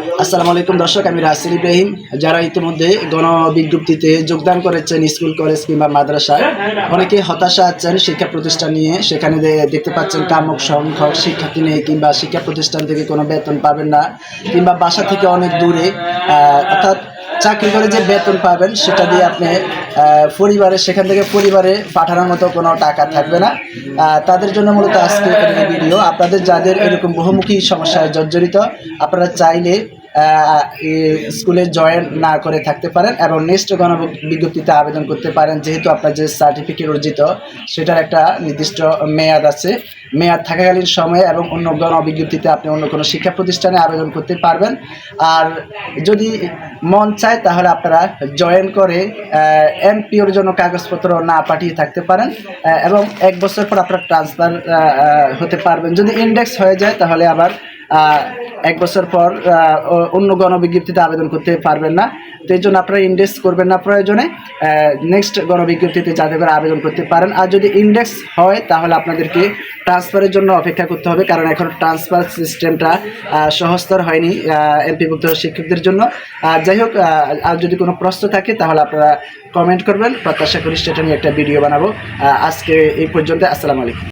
আসসালামু আলাইকুম দর্শক, আমি রাসেল ইব্রাহিম। যারা ইতিমধ্যে গণ বিজ্ঞপ্তিতে যোগদান করেছেন স্কুল, কলেজ কিংবা মাদ্রাসায়, অনেকে হতাশা আছেন শিক্ষা প্রতিষ্ঠান নিয়ে। সেখানে দেখতে পাচ্ছেন কামক সংখ্যক শিক্ষার্থী নেই কিংবা শিক্ষা প্রতিষ্ঠান থেকে কোনো বেতন পাবেন না কিংবা বাসা থেকে অনেক দূরে অর্থাৎ চাকরি করে যে বেতন পাবেন, সেটা দিয়ে আপনি পরিবারে, সেখান থেকে পরিবারে পাঠানোর মতো কোনো টাকা থাকবে না। তাদের জন্য মূলত আজকে ভিডিও। আপনাদের যাদের এরকম বহুমুখী সমস্যায় জর্জরিত, আপনারা চাইলে স্কুলে জয়েন না করে থাকতে পারেন এবং নেক্সট গণ বিজ্ঞপ্তিতে আবেদন করতে পারেন, যেহেতু আপনার যে সার্টিফিকেট অর্জিত, সেটার একটা নির্দিষ্ট মেয়াদ আছে। মেয়াদ থাকাকালীন সময়ে এবং অন্য গণ বিজ্ঞপ্তিতে আপনি অন্য কোনো শিক্ষা প্রতিষ্ঠানে আবেদন করতে পারবেন। আর যদি মন চায়, তাহলে আপনারা জয়েন করে এমপিওর জন্য কাগজপত্র না পাঠিয়ে থাকতে পারেন এবং এক বছর পর আপনারা ট্রান্সফার হতে পারবেন। যদি ইন্ডেক্স হয়ে যায়, তাহলে আবার এক বছর পর অন্য গণবিজ্ঞপ্তিতে আবেদন করতে পারবেন না। তো এই জন্য আপনারা ইন্ডেক্স করবেন না প্রয়োজনে। নেক্সট গণবিজ্ঞপ্তিতে যাতে করে আবেদন করতে পারেন। আর যদি ইন্ডেক্স হয়, তাহলে আপনাদেরকে ট্রান্সফারের জন্য অপেক্ষা করতে হবে। কারণ এখন ট্রান্সফার সিস্টেমটা সহজতর হয়নি এমপিভুক্ত শিক্ষকদের জন্য। যাই হোক আর যদি কোনো প্রশ্ন থাকে, তাহলে আপনারা কমেন্ট করবেন। প্রত্যাশা করি সেটা নিয়ে একটা ভিডিও বানাবো। আজকে এই পর্যন্ত, আসসালামু আলাইকুম।